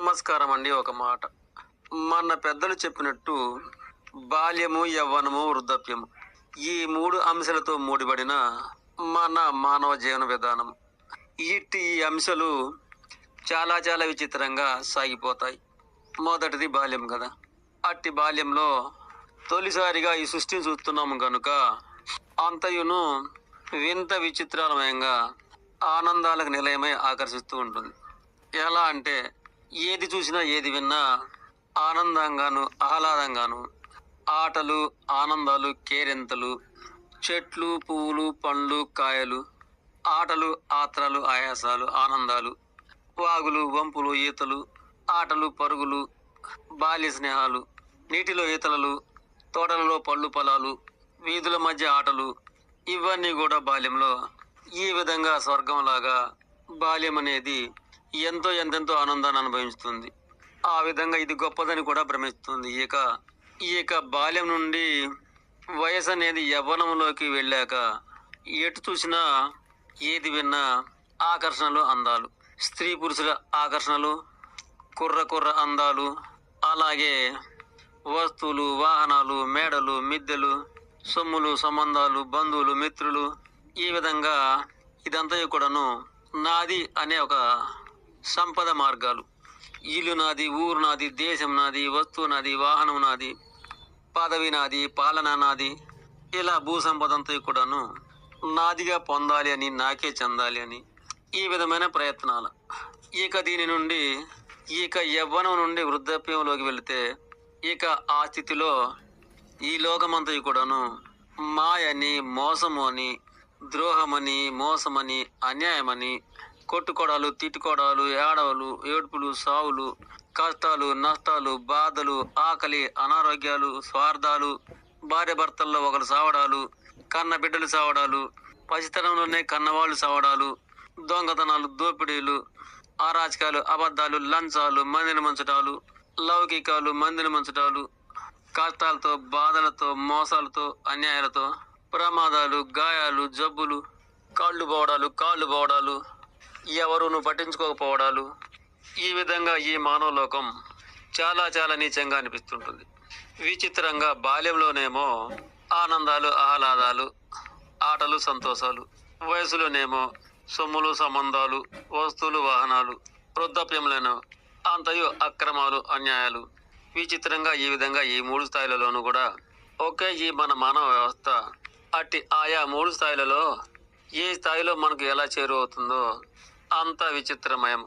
నమస్కారం అండి ఒక మాట. మన పెద్దలు చెప్పినట్టు బాల్యము యవ్వనము వృద్ధాప్యము ఈ మూడు అంశాలతో ముడిపడిన మన మానవ జీవన విధానం. ఇట్టి ఈ అంశాలు చాలా చాలా విచిత్రంగా సాగిపోతాయి. మొదటిది బాల్యం కదా. అట్టి బాల్యంలో తొలిసారిగా ఈ సృష్టిని చూస్తున్నాము కనుక అంతయును వింత విచిత్రమయంగా ఆనందాలకు నిలయమై ఆకర్షిస్తూ ఉంటుంది. ఎలా అంటే ఏది చూసినా ఏది విన్నా ఆనందంగాను ఆహ్లాదంగాను ఆటలు ఆనందాలు కేరింతలు చెట్లు పువ్వులు పండ్లు కాయలు ఆటలు ఆత్రాలు ఆయాసాలు ఆనందాలు వాగులు వంపులు ఈతలు ఆటలు పరుగులు బాల్య స్నేహాలు నీటిలో ఈతలలు తోటలలో పళ్ళు పొలాలు వీధుల మధ్య ఆటలు ఇవన్నీ కూడా బాల్యంలో ఈ విధంగా స్వర్గంలాగా బాల్యం అనేది ఎంతో ఎంతెంతో ఆనందాన్ని అనుభవిస్తుంది. ఆ విధంగా ఇది గొప్పదని కూడా భ్రమిస్తుంది. ఇక ఇక బాల్యం నుండి వయసు అనేది యవ్వనంలోకి వెళ్ళాక ఎటు చూసినా ఏది విన్నా ఆకర్షణలు అందాలు. స్త్రీ పురుషుల ఆకర్షణలు కుర్ర కుర్ర అందాలు అలాగే వస్తువులు వాహనాలు మేడలు మిద్దెలు సొమ్ములు సంబంధాలు బంధువులు మిత్రులు ఈ విధంగా ఇదంతా కూడాను నాది అనే ఒక సంపద మార్గాలు. ఇల్లు నాది ఊరు నాది దేశం నాది వస్తువు నాది వాహనం నాది పదవి నాది పాలన నాది. ఇలా భూ సంపదంతో కూడాను నాదిగా పొందాలి అని నాకే చెందాలి అని ఈ విధమైన ప్రయత్నాలు. ఇక దీని నుండి ఇక యవ్వనం నుండి వృద్ధాప్యంలోకి వెళితే ఇక ఆ స్థితిలో ఈ లోకమంతా కూడాను మాయని మోసము అని ద్రోహమని మోసమని అన్యాయమని కొట్టుకోడాలు తిట్టుకోడాలు ఏడవలు ఏడుపులు సావులు కష్టాలు నష్టాలు బాధలు ఆకలి అనారోగ్యాలు స్వార్థాలు భార్య భర్తల్లో ఒకరు సావడాలు కన్న బిడ్డలు సావడాలు పసితనంలోనే కన్నవాళ్ళు సావడాలు దొంగతనాలు దోపిడీలు అరాచకాలు అబద్ధాలు లంచాలు మందిని ముంచటాలు లౌకికాలు మందిని ముంచటాలు కష్టాలతో బాధలతో మోసాలతో అన్యాయాలతో ప్రమాదాలు గాయాలు జబ్బులు కాళ్ళు పోవడాలు కాళ్ళు పోవడాలు ఎవరును పట్టించుకోకపోవడాలు? ఈ విధంగా ఈ మానవ లోకం చాలా చాలా నీచంగా అనిపిస్తుంటుంది. విచిత్రంగా బాల్యంలోనేమో ఆనందాలు ఆహ్లాదాలు ఆటలు సంతోషాలు వయసులోనేమో సొమ్ములు సంబంధాలు వస్తువులు వాహనాలు వృద్ధాప్యంలోనో అంతయు అక్రమాలు అన్యాయాలు. విచిత్రంగా ఈ విధంగా ఈ మూడు స్థాయిలలోనూ కూడా ఒకే ఈ మన మానవ వ్యవస్థ అట్టి ఆయా మూడు స్థాయిలలో ఏ స్థాయిలో మనకు ఎలా చేరువవుతుందో అంత విచిత్రమయం